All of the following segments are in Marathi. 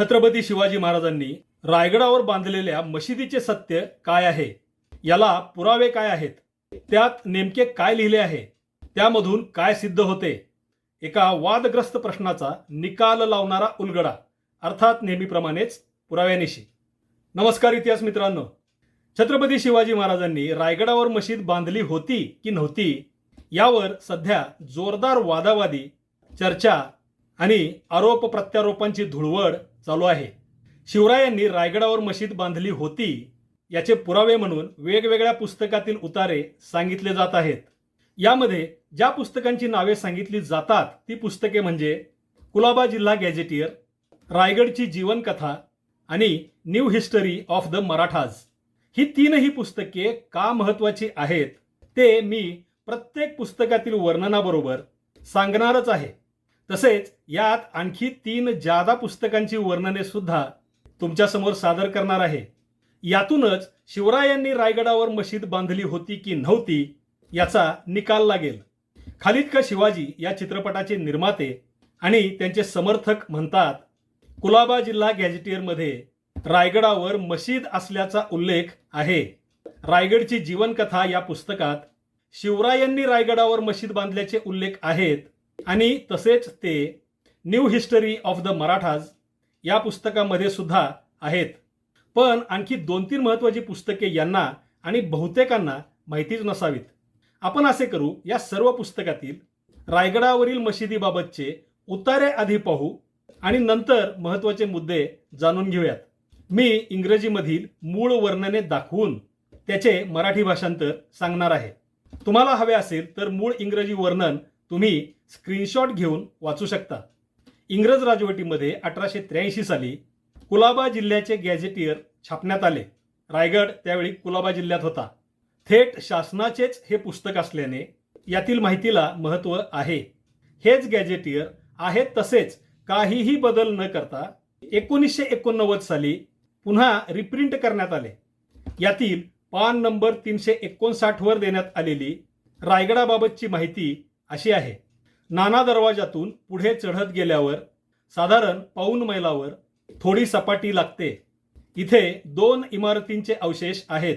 छत्रपती शिवाजी महाराजांनी रायगडावर बांधलेल्या मशिदीचे सत्य काय आहे? याला पुरावे काय आहेत? त्यात नेमके काय लिहिले आहे? त्यामधून काय सिद्ध होते? एका वादग्रस्त प्रश्नाचा निकाल लावणारा उलगडा अर्थात नेहमीप्रमाणेच पुराव्यानिशी. नमस्कार इतिहास मित्रांनो. छत्रपती शिवाजी महाराजांनी रायगडावर मशीद बांधली होती की नव्हती यावर सध्या जोरदार वादावादी चर्चा आणि आरोप प्रत्यारोपांची धुळवड चालू आहे. शिवरायांनी रायगडावर मशीद बांधली होती याचे पुरावे म्हणून वेगवेगळ्या पुस्तकातील उतारे सांगितले जात आहेत. यामध्ये ज्या पुस्तकांची नावे सांगितली जातात ती पुस्तके म्हणजे कुलाबा जिल्हा गॅझेटियर रायगडची जीवनकथा आणि new history of the Marathas. ही तीनही पुस्तके का महत्वाची आहेत ते मी प्रत्येक पुस्तकातील वर्णनाबरोबर सांगणारच आहे. तसेच यात आणखी तीन जादा पुस्तकांची वर्णने सुद्धा तुमच्यासमोर सादर करणार आहे. यातूनच शिवरायांनी रायगडावर मशीद बांधली होती की नव्हती याचा निकाल लागेल. खालिद का शिवाजी या चित्रपटाचे निर्माते आणि त्यांचे समर्थक म्हणतात कुलाबा जिल्हा गॅझेटियरमध्ये रायगडावर मशीद असल्याचा उल्लेख आहे. रायगडची जीवनकथा या पुस्तकात शिवरायांनी रायगडावर मशीद बांधल्याचे उल्लेख आहेत. आणि तसेच ते new history of the Marathas या पुस्तकामध्ये सुद्धा आहेत. पण आणखी दोन तीन महत्त्वाची पुस्तके यांना आणि बहुतेकांना माहितीच नसावीत. आपण असे करू या सर्व पुस्तकातील रायगडावरील मशिदीबाबतचे उतारे आधी पाहू आणि नंतर महत्त्वाचे मुद्दे जाणून घेऊयात. मी इंग्रजीमधील मूळ वर्णने दाखवून त्याचे मराठी भाषांतर सांगणार आहे. तुम्हाला हवे असेल तर मूळ इंग्रजी वर्णन तुम्ही स्क्रीनशॉट घेऊन वाचू शकता. इंग्रज राजवटीमध्ये अठराशे त्र्याऐंशी साली कुलाबा जिल्ह्याचे गॅझेटियर छापण्यात आले. रायगड त्यावेळी कुलाबा जिल्ह्यात होता. थेट शासनाचेच हे पुस्तक असल्याने यातील माहितीला महत्त्व आहे. हेच गॅझेटियर आहेत तसेच काहीही बदल न करता एकोणीसशे एकोणनव्वद साली पुन्हा रिप्रिंट करण्यात आले. यातील पान नंबर तीनशे एकोणसाठवर देण्यात आलेली रायगडाबाबतची माहिती अशी आहे. नाना दरवाजातून पुढे चढत गेल्यावर साधारण पाऊन मैलावर थोडी सपाटी लागते. इथे दोन इमारतींचे अवशेष आहेत.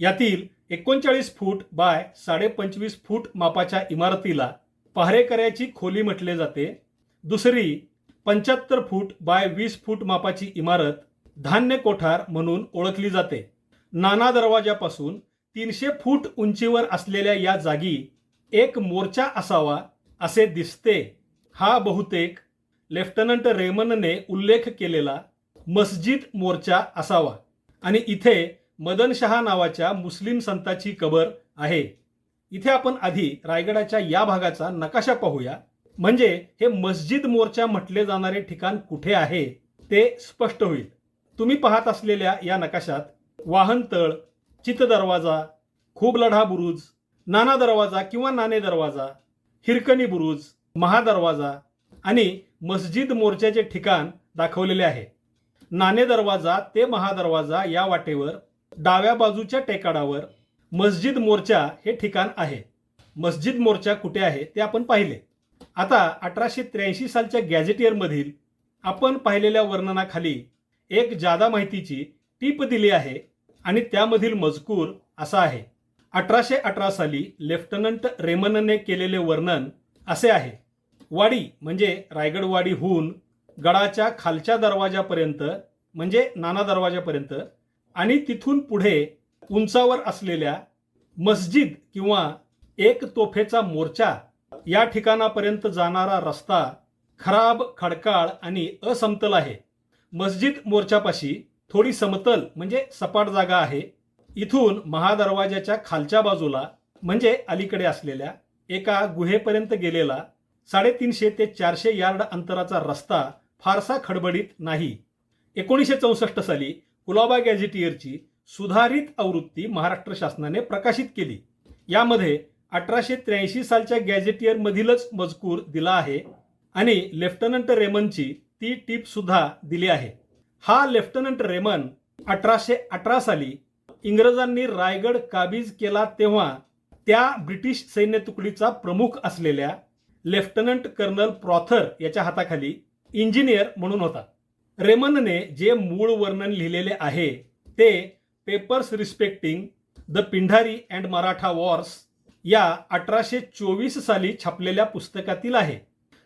यातील एकोणचाळीस फूट बाय साडेपंचवीस फूट मापाच्या इमारतीला पहारेकऱ्याची खोली म्हटले जाते. दुसरी पंच्याहत्तर फूट बाय वीस फूट मापाची इमारत धान्य कोठार म्हणून ओळखली जाते. नाना दरवाजापासून तीनशे फूट उंचीवर असलेल्या या जागी एक मोर्चा असावा. असे दिसते. हा बहुतेक लेफ्टनंट रेमनने उल्लेख केलेला मस्जिद मोर्चा असावा. आणि इथे मदनशहा नावाच्या मुस्लिम संताची कबर आहे. इथे आपण आधी रायगडाच्या या भागाचा नकाशा पाहूया. म्हणजे हे मस्जिद मोर्चा म्हटले जाणारे ठिकाण कुठे आहे ते स्पष्ट होईल. तुम्ही पाहत असलेल्या या नकाशात वाहनतळ चित दरवाजा खूब लढा बुरुज नाना दरवाजा किंवा नाणे दरवाजा हिरकणी बुरुज महादरवाजा आणि मस्जिद मोर्चाचे ठिकाण दाखवलेले आहे. नाणे दरवाजा ते महादरवाजा या वाटेवर डाव्या बाजूच्या टेकाडावर मस्जिद मोर्चा हे ठिकाण आहे. मस्जिद मोर्चा कुठे आहे ते आपण पाहिले. आता अठराशे त्र्याऐंशी सालच्या गॅझेटियरमधील आपण पाहिलेल्या वर्णनाखाली एक जादा माहितीची टीप दिली आहे आणि त्यामधील मजकूर असा आहे. अठराशे अठरा साली लेफ्टनंट रेमनने केलेले वर्णन असे आहे. वाडी म्हणजे रायगडवाडीहून गडाच्या खालच्या दरवाजापर्यंत म्हणजे नाना दरवाजापर्यंत आणि तिथून पुढे उंचावर असलेल्या मस्जिद किंवा एक तोफेचा मोर्चा या ठिकाणापर्यंत जाणारा रस्ता खराब खडकाळ आणि असमतल आहे. मस्जिद मोर्चापाशी थोडी समतल म्हणजे सपाट जागा आहे. इथून महादरवाजाच्या खालच्या बाजूला म्हणजे अलीकडे असलेल्या एका गुहेपर्यंत गेलेला साडेतीनशे ते चारशे यार्ड अंतराचा रस्ता फारसा खडबडीत नाही. एकोणीसशे चौसष्ट साली कुलाबा गॅझेटियरची सुधारित आवृत्ती महाराष्ट्र शासनाने प्रकाशित केली. यामध्ये अठराशे त्र्याऐंशी सालच्या गॅझेटियरमधीलच मजकूर दिला आहे आणि लेफ्टनंट रेमनची ती टीप सुद्धा दिली आहे. हा लेफ्टनंट रेमन अठराशे अठरा साली इंग्रजांनी रायगड काबीज केला तेव्हा त्या ब्रिटिश सैन्य तुकडीचा प्रमुख असलेल्या लेफ्टनंट कर्नल प्रॉथर याच्या हाताखाली इंजिनियर म्हणून होता. रेमनने जे मूळ वर्णन लिहिलेले आहे ते papers respecting the Pindari and Maratha wars या अठराशे चोवीस साली छापलेल्या पुस्तकातील आहे.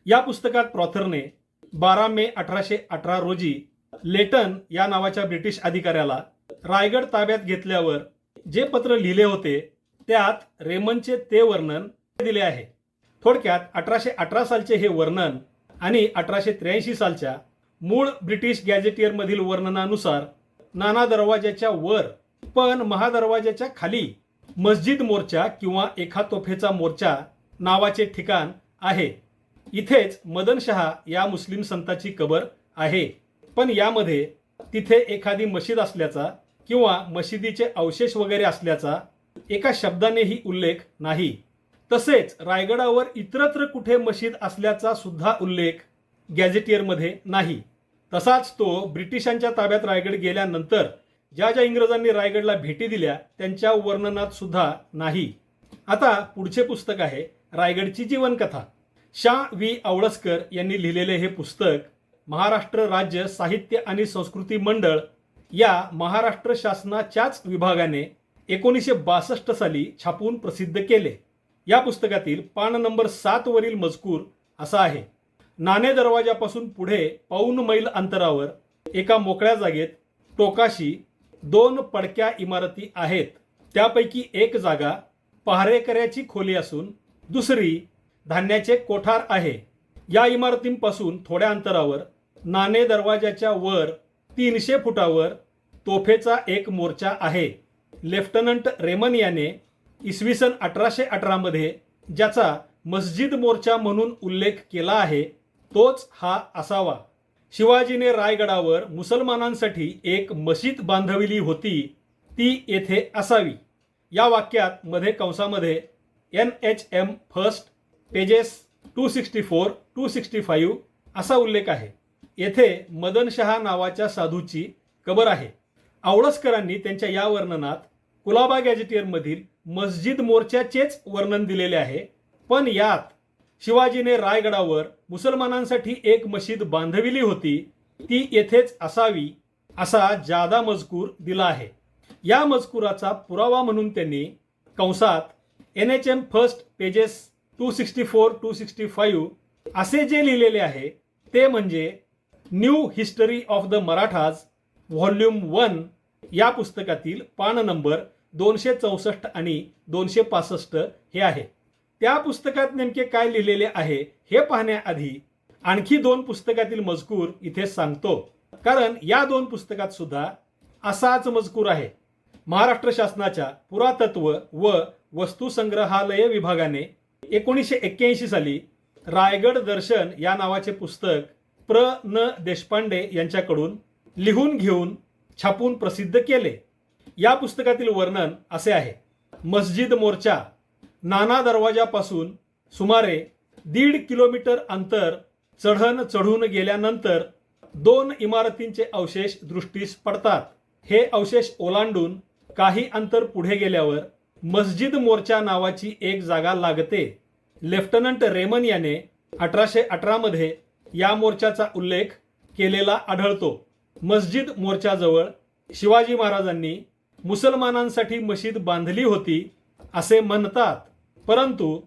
या पुस्तकात प्रॉथरने बारा मे अठराशे अठरा रोजी लेटन या नावाच्या ब्रिटिश अधिकाऱ्याला रायगड ताब्यात घेतल्यावर जे पत्र लिहिले होते त्यात रेमनचे ते वर्णन दिले आहे. थोडक्यात अठराशे अठरा सालचे हे वर्णन आणि अठराशे त्र्याऐंशी सालच्या मूळ ब्रिटिश गॅझेटियरमधील वर्णनानुसार नाना दरवाजाच्या वर पण महादरवाजाच्या खाली मस्जिद मोर्चा किंवा एका तोफेचा मोर्चा नावाचे ठिकाण आहे. इथेच मदन शहा या मुस्लिम संताची कबर आहे. पण यामध्ये तिथे एखादी मशीद असल्याचा किंवा मशिदीचे अवशेष वगैरे असल्याचा एका शब्दानेही उल्लेख नाही. तसेच रायगडावर इतरत्र कुठे मशीद असल्याचा सुद्धा उल्लेख गॅझेटियरमध्ये नाही. तसाच तो ब्रिटिशांच्या ताब्यात रायगड गेल्यानंतर ज्या ज्या इंग्रजांनी रायगडला भेटी दिल्या त्यांच्या वर्णनात सुद्धा नाही. आता पुढचे पुस्तक आहे रायगडची जीवनकथा. शा व्ही आवळसकर यांनी लिहिलेले हे पुस्तक महाराष्ट्र राज्य साहित्य आणि संस्कृती मंडळ या महाराष्ट्र शासनाच्याच विभागाने एकोणीसशे बासष्ट साली छापून प्रसिद्ध केले. या पुस्तकातील पान नंबर सात वरील मजकूर असा आहे. नाणे दरवाजापासून पुढे पाऊन मैल अंतरावर एका मोकळ्या जागेत टोकाशी दोन पडक्या इमारती आहेत. त्यापैकी एक जागा पहारेकऱ्याची खोली असून दुसरी धान्याचे कोठार आहे. या इमारतींपासून थोड्या अंतरावर नाणे दरवाजाच्या वर तीनशे फुटावर तोफेचा एक मोर्चा आहे. लेफ्टनंट रेमन याने इसवी सन अठराशे अठरामध्ये ज्याचा मस्जिद मोर्चा म्हणून उल्लेख केला आहे तोच हा असावा. शिवाजीने रायगडावर मुसलमानांसाठी एक मशीद बांधविली होती ती येथे असावी. या वाक्यात मध्ये कंसामध्ये N H M first pages two sixty four two sixty five असा उल्लेख आहे. येथे मदन शहा नावाच्या साधूची कबर आहे. आवळसकरांनी त्यांच्या या वर्णनात कुलाबा गॅजेटियरमधील मस्जिद मोर्चाचेच वर्णन दिलेले आहे. पण यात शिवाजीने रायगडावर मुसलमानांसाठी एक मशीद बांधविली होती. ती येथेच असावी असा जादा मजकूर दिला आहे. या मजकुराचा पुरावा म्हणून त्यांनी कंसात N H M first pages two sixty four two sixty five असे जे लिहिलेले आहे ते म्हणजे new history of the Marathas volume one या पुस्तकातील पान नंबर दोनशे चौसष्ट आणि दोनशे पासष्ट हे आहे. त्या पुस्तकात नेमके काय लिहिलेले आहे हे पाहण्याआधी आणखी दोन पुस्तकातील मजकूर इथे सांगतो. कारण या दोन पुस्तकात सुद्धा असाच मजकूर आहे. महाराष्ट्र शासनाच्या पुरातत्व व वस्तुसंग्रहालय विभागाने एकोणीसशे एक्क्याऐंशी साली रायगड दर्शन या नावाचे पुस्तक प्र. न. देशपांडे यांच्याकडून लिहून घेऊन छापून प्रसिद्ध केले. या पुस्तकातील वर्णन असे आहे. मस्जिद मोर्चा नाना दरवाजापासून सुमारे दीड किलोमीटर अंतर चढण चढून गेल्यानंतर दोन इमारतींचे अवशेष दृष्टीस पडतात. हे अवशेष ओलांडून काही अंतर पुढे गेल्यावर मस्जिद मोर्चा नावाची एक जागा लागते. लेफ्टनंट रेमन याने अठराशे अठरामध्ये या मोर्चाचा उल्लेख केलेला आढळतो. मस्जिद मोर्चाजवळ शिवाजी महाराजांनी मुसलमानांसाठी मशीद बांधली होती असे म्हणतात. परंतु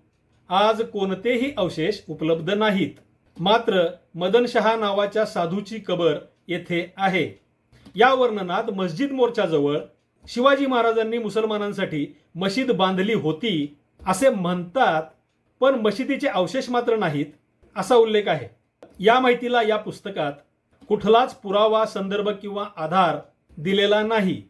आज कोणतेही अवशेष उपलब्ध नाहीत. मात्र मदनशहा नावाच्या साधूची कबर येथे आहे. या वर्णनात मस्जिद मोर्चाजवळ शिवाजी महाराजांनी मुसलमानांसाठी मशीद बांधली होती असे म्हणतात पण मशिदीचे अवशेष मात्र नाहीत असा उल्लेख आहे. या माहितीला या पुस्तकात कुठलाच पुरावा संदर्भ किंवा आधार दिलेला नाही.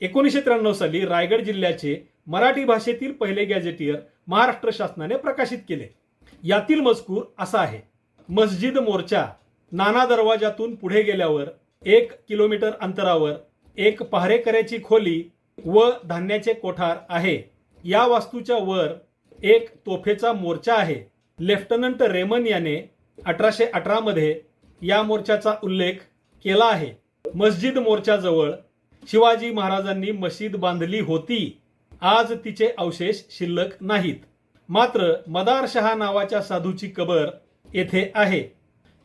एकोणीसशे त्र्याण्णव साली रायगड जिल्ह्याचे मराठी भाषेतील पहिले गॅझेटियर महाराष्ट्र शासनाने प्रकाशित केले. यातील मजकूर असा आहे. मस्जिद मोर्चा नाना दरवाजातून पुढे गेल्यावर एक किलोमीटर अंतरावर एक पहारेकऱ्याची खोली व धान्याचे कोठार आहे. या वास्तूच्या वर एक तोफेचा मोर्चा आहे. लेफ्टनंट रेमन याने अठराशे अठरामध्ये या मोर्चाचा उल्लेख केला आहे. मस्जिद मोर्चाजवळ शिवाजी महाराजांनी मशीद बांधली होती. आज तिचे अवशेष शिल्लक नाहीत. मात्र मदार शहा नावाच्या साधूची कबर येथे आहे.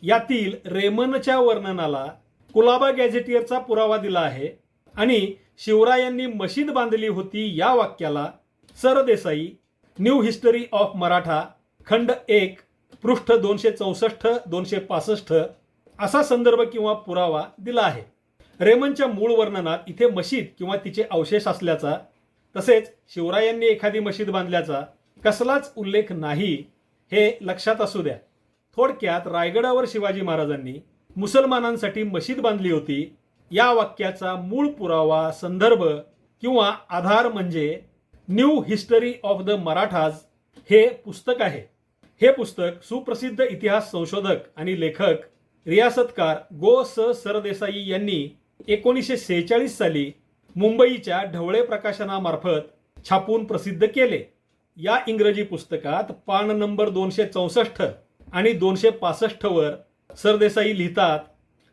यातील रेमनच्या वर्णनाला कुलाबा गॅझेटियरचा पुरावा दिला आहे आणि शिवरायांनी मशीद बांधली होती या वाक्याला Sardesai new history of Maratha खंड एक पृष्ठ दोनशे चौसष्ट दोनशे पासष्ट असा संदर्भ किंवा पुरावा दिला आहे. रेमनच्या मूळ वर्णनात इथे मशीद किंवा तिचे अवशेष असल्याचा तसेच शिवरायांनी एखादी मशीद बांधल्याचा कसलाच उल्लेख नाही हे लक्षात असू द्या. थोडक्यात रायगडावर शिवाजी महाराजांनी मुसलमानांसाठी मशीद बांधली होती. या वाक्याचा मूळ पुरावा संदर्भ किंवा आधार म्हणजे new history of the Marathas हे पुस्तक आहे. हे पुस्तक सुप्रसिद्ध इतिहास संशोधक आणि लेखक रियासतकार गो स सरदेसाई यांनी एकोणीसशे सेहेचाळीस साली मुंबईच्या ढवळे प्रकाशनामार्फत छापून प्रसिद्ध केले. या इंग्रजी पुस्तकात पान नंबर दोनशे चौसष्ट आणि दोनशे पासष्टवर सरदेसाई लिहितात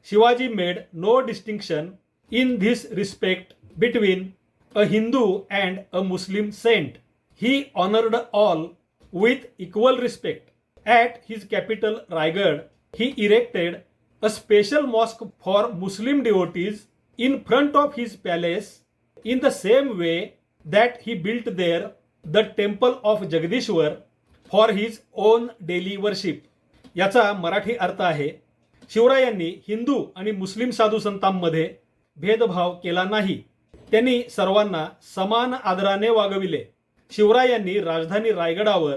Shivaji made no distinction in this respect between a Hindu and a Muslim saint. He honoured all with equal respect. At his capital Raigad, he erected a special mosque for Muslim devotees in front of his palace in the same way that he built there the temple of Jagadishwar for his own daily worship. याचा मराठी अर्थ आहे शिवरायांनी हिंदू आणि मुस्लिम साधू संतांमध्ये भेदभाव केला नाही त्यांनी सर्वांना समान आदराने वागविले शिवरायांनी राजधानी रायगडावर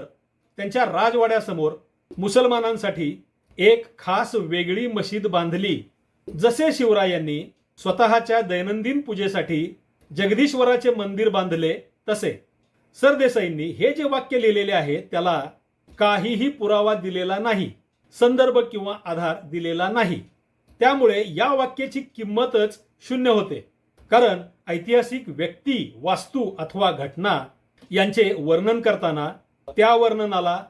त्यांच्या राजवाड्यासमोर मुसलमानांसाठी एक खास वेगळी मशीद बांधली जसे शिवरायांनी स्वतःच्या दैनंदिन पूजेसाठी जगदीश्वराचे मंदिर बांधले तसे. सरदेसाईंनी हे जे वाक्य लिहिलेले आहे त्याला काहीही पुरावा दिलेला नाही संदर्भ किंवा आधार दिलेला नाही. त्यामुळे या वाक्याची किंमतच शून्य होते. कारण ऐतिहासिक व्यक्ती वास्तू अथवा घटना यांचे वर्णन करताना त्या वर्णनाला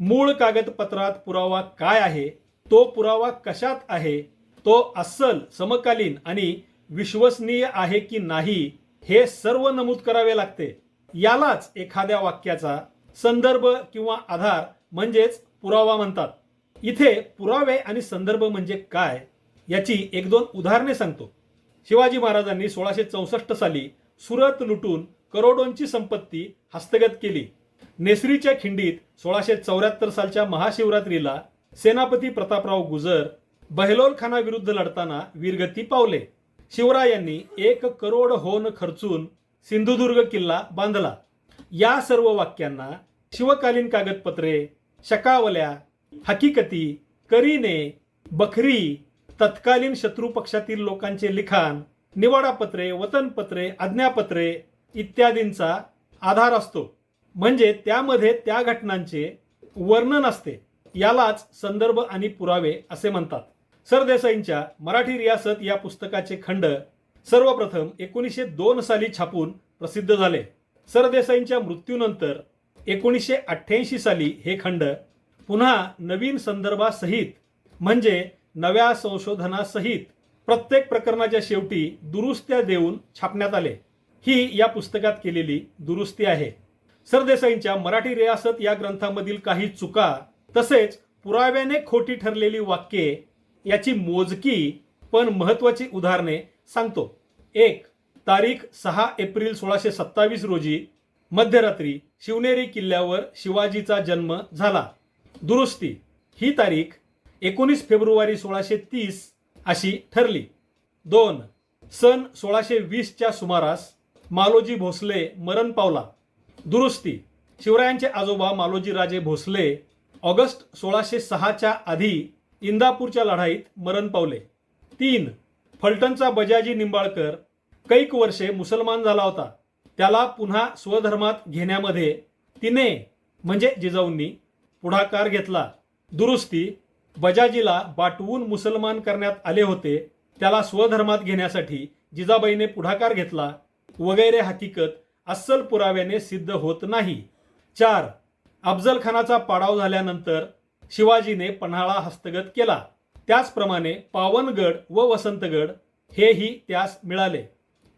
मूळ कागदपत्रात पुरावा काय आहे तो पुरावा कशात आहे तो अस्सल समकालीन आणि विश्वसनीय आहे की नाही हे सर्व नमूद करावे लागते. यालाच एखाद्या वाक्याचा संदर्भ किंवा आधार म्हणजेच पुरावा म्हणतात. इथे पुरावे आणि संदर्भ म्हणजे काय याची एक दोन उदाहरणे सांगतो. शिवाजी महाराजांनी सोळाशे चौसष्ट साली सुरत लुटून करोडोंची संपत्ती हस्तगत केली. नेसरीच्या खिंडीत सोळाशे चौऱ्याहत्तर सालच्या महाशिवरात्रीला सेनापती प्रतापराव गुजर बहलोल खानाविरुद्ध लढताना वीरगती पावले. शिवरायांनी एक करोड होन खर्चून सिंधुदुर्ग किल्ला बांधला. या सर्व वाक्यांना शिवकालीन कागदपत्रे शकावल्या हकीकती करीने बखरी तत्कालीन शत्रू पक्षातील लोकांचे लिखाण निवाडापत्रे वतनपत्रे आज्ञापत्रे इत्यादींचा आधार असतो. म्हणजे त्यामध्ये त्या घटनांचे वर्णन असते. यालाच संदर्भ आणि पुरावे असे म्हणतात. सरदेसाईंच्या मराठी रियासत या पुस्तकाचे खंड सर्वप्रथम एकोणीसशे दोन साली छापून प्रसिद्ध झाले. सरदेसाईंच्या मृत्यूनंतर एकोणीसशे अठ्ठ्याऐंशी साली हे खंड पुन्हा नवीन संदर्भासहित म्हणजे नव्या संशोधनासहित प्रत्येक प्रकरणाच्या शेवटी दुरुस्त्या देऊन छापण्यात आले. ही या पुस्तकात केलेली दुरुस्ती आहे. सरदेसाईंच्या मराठी रियासत या ग्रंथामधील काही चुका तसेच पुराव्याने खोटी ठरलेली वाक्ये याची मोजकी पण महत्वाची उदाहरणे सांगतो. एक तारीख सहा एप्रिल सोळाशे सत्तावीस रोजी मध्यरात्री शिवनेरी किल्ल्यावर शिवाजीचा जन्म झाला. दुरुस्ती ही तारीख एकोणीस फेब्रुवारी सोळाशे तीस अशी ठरली. दोन सन सोळाशे वीसच्या सुमारास मालोजी भोसले मरण पावला. दुरुस्ती. शिवरायांचे आजोबा मालोजी राजे भोसले ऑगस्ट सोळाशे सहाच्या आधी इंदापूरच्या लढाईत मरण पावले. तीन. फलटणचा बजाजी निंबाळकर कैक वर्षे मुसलमान झाला होता. त्याला पुन्हा स्वधर्मात घेण्यामध्ये तिने म्हणजे जिजाऊंनी पुढाकार घेतला. दुरुस्ती. बजाजीला बाटवून मुसलमान करण्यात आले होते. त्याला स्वधर्मात घेण्यासाठी जिजाबाईने पुढाकार घेतला. वगैरे हकीकत अस्सल पुराव्याने सिद्ध होत नाही. चार अफजल खानाचा पाडाव झाल्यानंतर शिवाजीने पन्हाळा हस्तगत केला. त्याचप्रमाणे पावनगड व वसंतगड हेही त्यास मिळाले.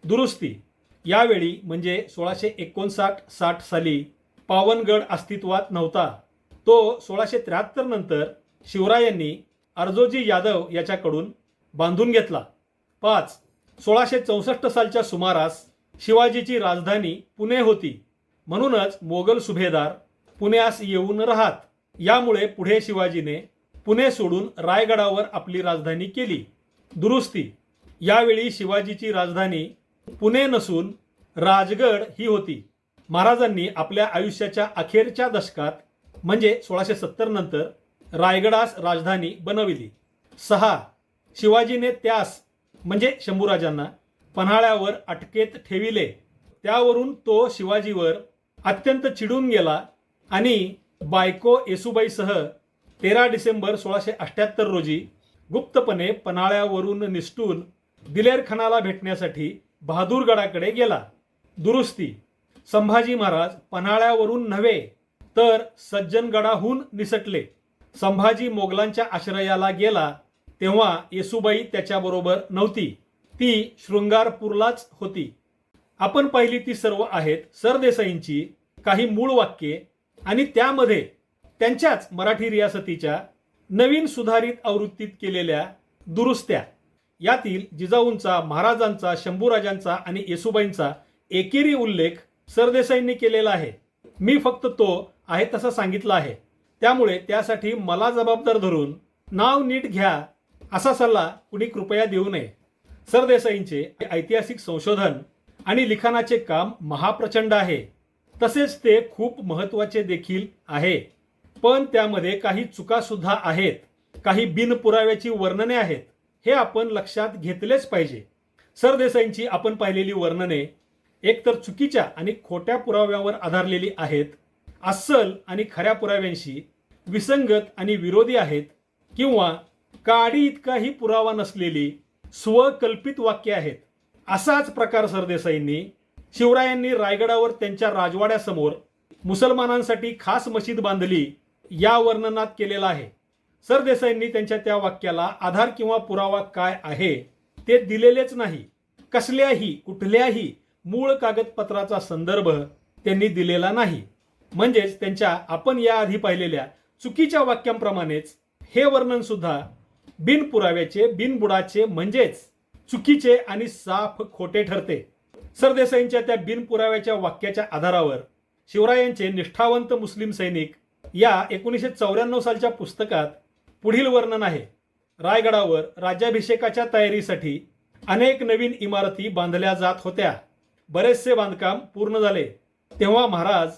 दुरुस्ती. यावेळी म्हणजे सोळाशे एकोणसाठ साठ साली पावनगड अस्तित्वात नव्हता. तो सोळाशे त्र्याहत्तर नंतर शिवरायांनी अर्जोजी यादव याच्याकडून बांधून घेतला. पाच सोळाशे चौसष्ट सालच्या सुमारास शिवाजीची राजधानी पुणे होती. म्हणूनच मोगल सुभेदार पुण्यास येऊन राहत. यामुळे पुढे शिवाजीने पुणे सोडून रायगडावर आपली राजधानी केली. दुरुस्ती. यावेळी शिवाजीची राजधानी पुणे नसून राजगड ही होती. महाराजांनी आपल्या आयुष्याच्या अखेरच्या दशकात म्हणजे सोळाशे सत्तर नंतर रायगडास राजधानी बनविली. सहा. शिवाजीने त्यास म्हणजे शंभूराजांना पन्हाळ्यावर अटकेत ठेविले. त्यावरून तो शिवाजीवर अत्यंत चिडून गेला आणि बायको येसुबाईसह तेरा डिसेंबर सोळाशे अठ्ठ्याहत्तर रोजी गुप्तपणे पन्हाळ्यावरून निसटून दिलेरखानाला भेटण्यासाठी बहादूरगडाकडे गेला. दुरुस्ती. संभाजी महाराज पन्हाळ्यावरून नव्हे तर सज्जनगडाहून निसटले. संभाजी मोगलांच्या आश्रयाला गेला तेव्हा येसुबाई त्याच्याबरोबर नव्हती. ती शृंगारपूरलाच होती. आपण पाहिली ती सर्व आहेत सरदेसाईंची काही मूळ वाक्ये आणि त्यामध्ये त्यांच्याच मराठी रियासतीच्या नवीन सुधारित आवृत्तीत केलेल्या दुरुस्त्या. यातील जिजाऊंचा महाराजांचा शंभूराजांचा आणि येसुबाईंचा एकेरी उल्लेख सरदेसाईंनी केलेला आहे. मी फक्त तो आहे तसा सांगितला आहे. त्यामुळे त्यासाठी मला जबाबदार धरून नाव नीट घ्या असा सल्ला कुणी कृपया देऊ नये. सरदेसाईंचे ऐतिहासिक संशोधन आणि लिखाणाचे काम महाप्रचंड आहे. तसेच ते खूप महत्त्वाचे देखील आहे. पण त्यामध्ये काही चुका सुद्धा आहेत. काही बिनपुराव्याची वर्णने आहेत. हे आपण लक्षात घेतलेच पाहिजे. सरदेसाईंची आपण पाहिलेली वर्णने एकतर चुकीच्या आणि खोट्या पुराव्यावर आधारलेली आहेत. अस्सल आणि खऱ्या पुराव्यांशी विसंगत आणि विरोधी आहेत. किंवा काडी इतकाही पुरावा नसलेली स्वकल्पित वाक्य आहेत. असाच प्रकार सरदेसाईंनी शिवरायांनी रायगडावर त्यांच्या राजवाड्यासमोर मुसलमानांसाठी खास मशीद बांधली या वर्णनात केलेला आहे. सरदेसाईंनी त्यांच्या त्या वाक्याला आधार किंवा पुरावा काय आहे ते दिलेलेच नाही. कसल्याही कुठल्याही मूळ कागदपत्राचा संदर्भ त्यांनी दिलेला नाही. म्हणजेच त्यांच्या आपण याआधी पाहिलेल्या चुकीच्या वाक्यांप्रमाणेच हे वर्णन सुद्धा बिनपुराव्याचे बिनबुडाचे म्हणजेच चुकीचे आणि साफ खोटे ठरते. सरदेसाईंच्या त्या बिनपुराव्याच्या वाक्याच्या आधारावर शिवरायांचे निष्ठावंत मुस्लिम सैनिक या एकोणीसशे चौऱ्याण्णव सालच्या पुस्तकात पुढील वर्णन आहे. रायगडावर राज्याभिषेकाच्या तयारीसाठी अनेक नवीन इमारती बांधल्या जात होत्या. बरेचसे बांधकाम पूर्ण झाले. तेव्हा महाराज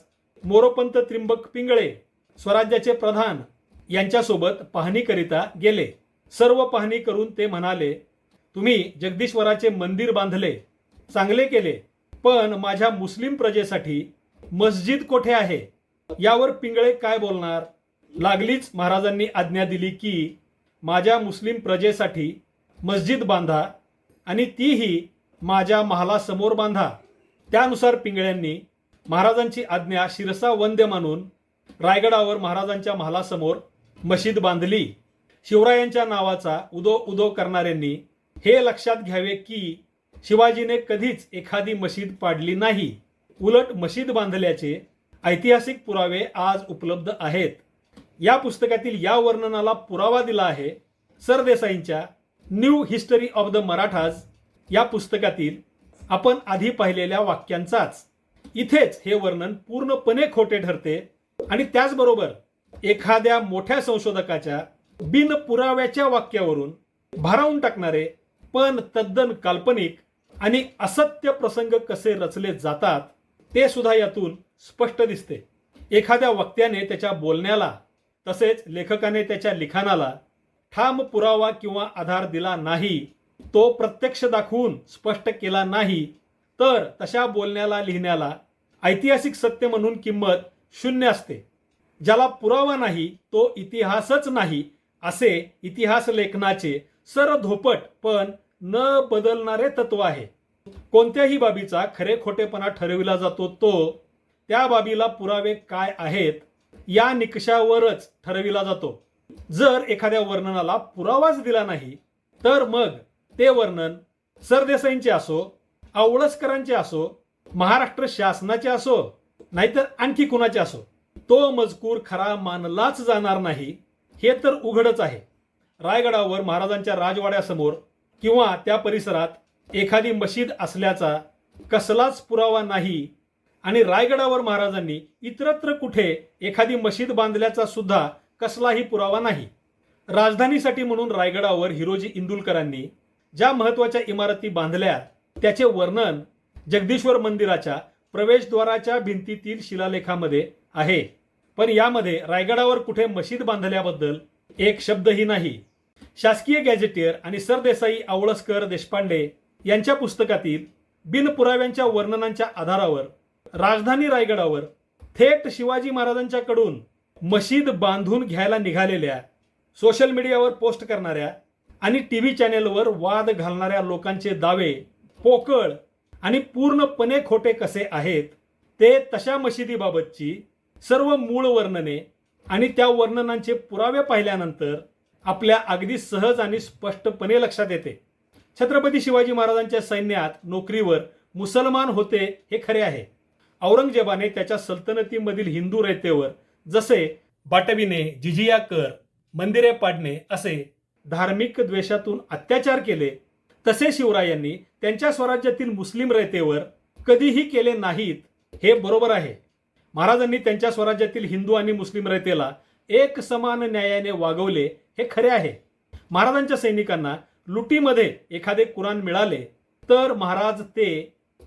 मोरोपंत त्रिंबक पिंगळे स्वराज्याचे प्रधान यांच्यासोबत पाहणीकरिता गेले. सर्व पाहणी करून ते म्हणाले तुम्ही जगदीश्वराचे मंदिर बांधले चांगले केले पण माझ्या मुस्लिम प्रजेसाठी मस्जिद कोठे आहे? यावर पिंगळे काय बोलणार? लागलीच महाराजांनी आज्ञा दिली की माझ्या मुस्लिम प्रजेसाठी मस्जिद बांधा आणि तीही माझ्या महालासमोर बांधा. त्यानुसार पिंगळ्यांनी महाराजांची आज्ञा शिरसा वंद्य मानून रायगडावर महाराजांच्या महालासमोर मशीद बांधली. शिवरायांच्या नावाचा उदो उदो करणाऱ्यांनी हे लक्षात घ्यावे की शिवाजीने कधीच एखादी मशीद पाडली नाही. उलट मशीद बांधल्याचे ऐतिहासिक पुरावे आज उपलब्ध आहेत. या पुस्तकातील या वर्णनाला पुरावा दिला आहे सरदेसाईंच्या new history of the Marathas. या पुस्तकातील आपण आधी पाहिलेल्या वाक्यांचाच. इथेच हे वर्णन पूर्णपणे खोटे ठरते आणि त्याचबरोबर एखाद्या मोठ्या संशोधकाच्या बिनपुराव्याच्या वाक्यावरून भारावून टाकणारे पण तद्दन काल्पनिक आणि असत्य प्रसंग कसे रचले जातात ते सुद्धा यातून स्पष्ट दिसते. एखाद्या वक्त्याने त्याच्या बोलण्याला तसेच लेखकाने त्याच्या लिखाणाला ठाम पुरावा किंवा आधार दिला नाही तो प्रत्यक्ष दाखवून स्पष्ट केला नाही तर तशा बोलण्याला लिहिण्याला ऐतिहासिक सत्य म्हणून किंमत शून्य असते. ज्याला पुरावा नाही तो इतिहासच नाही असे इतिहास लेखनाचे सरधोपट पण न बदलणारे तत्व आहे. कोणत्याही बाबीचा खरे खोटेपणा ठरविला जातो तो त्या बाबीला पुरावे काय आहेत या निकषावरच ठरविला जातो. जर एखाद्या वर्णनाला पुरावाच दिला नाही तर मग ते वर्णन सरदेसाईंचे असो आवळसकरांचे असो महाराष्ट्र शासनाचे असो नाहीतर आणखी कुणाचे असो तो मजकूर खरा मानलाच जाणार नाही. हे तर उघडच आहे. रायगडावर महाराजांच्या राजवाड्यासमोर किंवा त्या परिसरात एखादी मशीद असल्याचा कसलाच पुरावा नाही आणि रायगडावर महाराजांनी इतरत्र कुठे एखादी मशीद बांधल्याचा सुद्धा कसलाही पुरावा नाही. राजधानीसाठी म्हणून रायगडावर हिरोजी इंदुलकरांनी ज्या महत्त्वाच्या इमारती बांधल्या त्याचे वर्णन जगदीश्वर मंदिराच्या प्रवेशद्वाराच्या भिंतीतील शिलालेखामध्ये आहे. पण यामध्ये रायगडावर कुठे मशीद बांधल्याबद्दल एक शब्दही नाही. शासकीय गॅझेटियर आणि सरदेसाई आवळसकर देशपांडे यांच्या पुस्तकातील बिनपुराव्यांच्या वर्णनांच्या आधारावर राजधानी रायगडावर थेट शिवाजी महाराजांच्याकडून मशीद बांधून घ्यायला निघालेल्या सोशल मीडियावर पोस्ट करणाऱ्या आणि टी व्ही चॅनेलवर वाद घालणाऱ्या लोकांचे दावे पोकळ आणि पूर्णपणे खोटे कसे आहेत ते तशा मशिदीबाबतची सर्व मूळ वर्णने आणि त्या वर्णनांचे पुरावे पाहिल्यानंतर आपल्या अगदी सहज आणि स्पष्टपणे लक्षात येते. छत्रपती शिवाजी महाराजांच्या सैन्यात नोकरीवर मुसलमान होते हे खरे आहे. औरंगजेबाने त्याच्या सल्तनतीमधील हिंदू रयतेवर जसे बाटविणे जिजिया कर मंदिरे पाडणे असे धार्मिक द्वेषातून अत्याचार केले तसे शिवरायांनी त्यांच्या स्वराज्यातील मुस्लिम रयतेवर कधीही केले नाहीत हे बरोबर आहे. महाराजांनी त्यांच्या स्वराज्यातील हिंदू आणि मुस्लिम रयतेला एक समान न्यायाने वागवले हे खरे आहे. महाराजांच्या सैनिकांना लुटीमध्ये एखादे कुराण मिळाले तर महाराज ते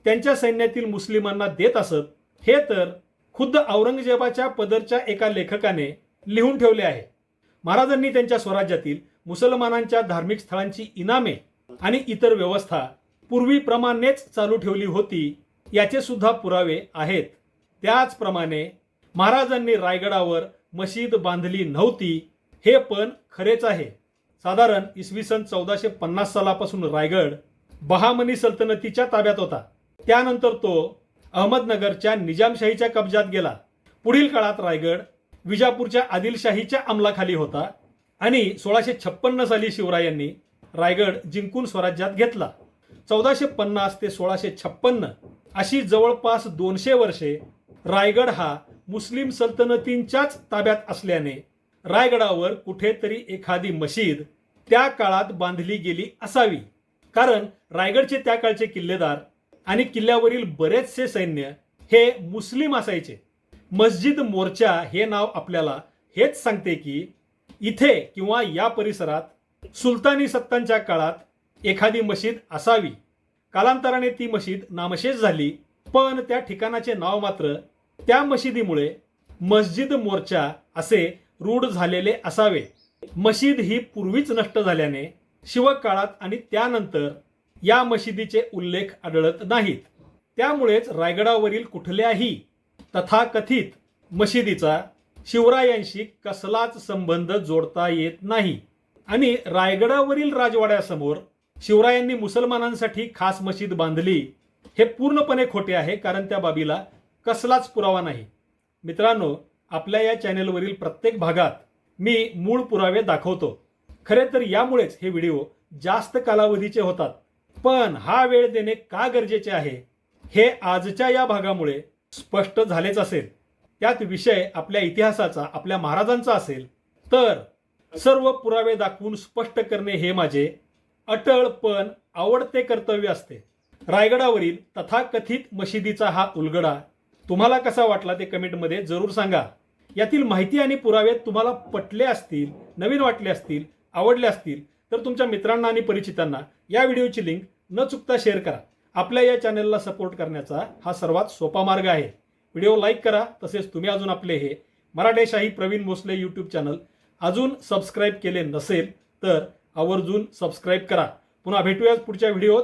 त्यांच्या सैन्यातील मुस्लिमांना देत असत. हे तर खुद्द औरंगजेबाच्या पदरच्या एका लेखकाने लिहून ठेवले आहे. महाराजांनी त्यांच्या स्वराज्यातील मुसलमानांच्या धार्मिक स्थळांची इनामे आणि इतर व्यवस्था पूर्वीप्रमाणेच चालू ठेवली होती याचे सुद्धा पुरावे आहेत. त्याचप्रमाणे महाराजांनी रायगडावर मशीद बांधली नव्हती हे पण खरेच आहे. साधारण इसवी सन चौदाशे पन्नास सालापासून रायगड बहामनी सल्तनतीच्या ताब्यात होता. त्यानंतर तो अहमदनगरच्या निजामशाहीच्या कब्जात गेला. पुढील काळात रायगड विजापूरच्या आदिलशाहीच्या अंमलाखाली होता आणि सोळाशे छप्पन्न साली शिवरायांनी रायगड जिंकून स्वराज्यात घेतला. चौदाशे पन्नास ते सोळाशे छप्पन्न अशी जवळपास दोनशे वर्षे रायगड हा मुस्लिम सल्तनतींच्याच ताब्यात असल्याने रायगडावर कुठेतरी एखादी मशीद त्या काळात बांधली गेली असावी. कारण रायगडचे त्या काळचे किल्लेदार आणि किल्ल्यावरील बरेचसे सैन्य हे मुस्लिम असायचे. मस्जिद मोर्चा हे नाव आपल्याला हेच सांगते की इथे किंवा या परिसरात सुलतानी सत्तांच्या काळात एखादी मशीद असावी. कालांतराने ती मशीद नामशेष झाली. पण त्या ठिकाणाचे नाव मात्र त्या मशिदीमुळे मस्जिद मोर्चा असे रूढ झालेले असावे. मशीद ही पूर्वीच नष्ट झाल्याने शिवकाळात आणि त्यानंतर या मशिदीचे उल्लेख आढळत नाहीत. त्यामुळेच रायगडावरील कुठल्याही तथाकथित मशिदीचा शिवरायांशी कसलाच संबंध जोडता येत नाही. आणि रायगडावरील राजवाड्यासमोर शिवरायांनी मुसलमानांसाठी खास मशीद बांधली. हे पूर्णपणे खोटे आहे कारण त्या बाबीला कसलाच पुरावा नाही. मित्रांनो आपल्या या चॅनेलवरील प्रत्येक भागात मी मूळ पुरावे दाखवतो. खरे तर यामुळेच हे व्हिडिओ जास्त कालावधीचे होतात. पण हा वेळ देणे का गरजेचे आहे हे आजच्या या भागामुळे स्पष्ट झालेच असेल. त्यात विषय आपल्या इतिहासाचा आपल्या महाराजांचा असेल. तर सर्व पुरावे दाखवून स्पष्ट करणे हे माझे अटळ पण आवडते कर्तव्य असते. रायगडावरील तथाकथित मशिदीचा हा उलगडा तुम्हाला कसा वाटला ते कमेंटमध्ये जरूर सांगा. यातील माहिती आणि पुरावे तुम्हाला पटले असतील नवीन वाटले असतील आवडले असतील तर तुमच्या मित्रांना आणि परिचितांना या व्हिडिओची लिंक न चुकता शेअर करा. आपल्या या चॅनलला सपोर्ट करण्याचा हा सर्वात सोपा मार्ग आहे. व्हिडिओ लाईक करा तसेच तुम्ही अजून आपले हे मराठेशाही प्रवीण भोसले यूट्यूब चॅनल अजून सबस्क्राईब केले नसेल तर आवर्जून सबस्क्राईब करा. पुन्हा भेटूयाच पुढच्या व्हिडिओत.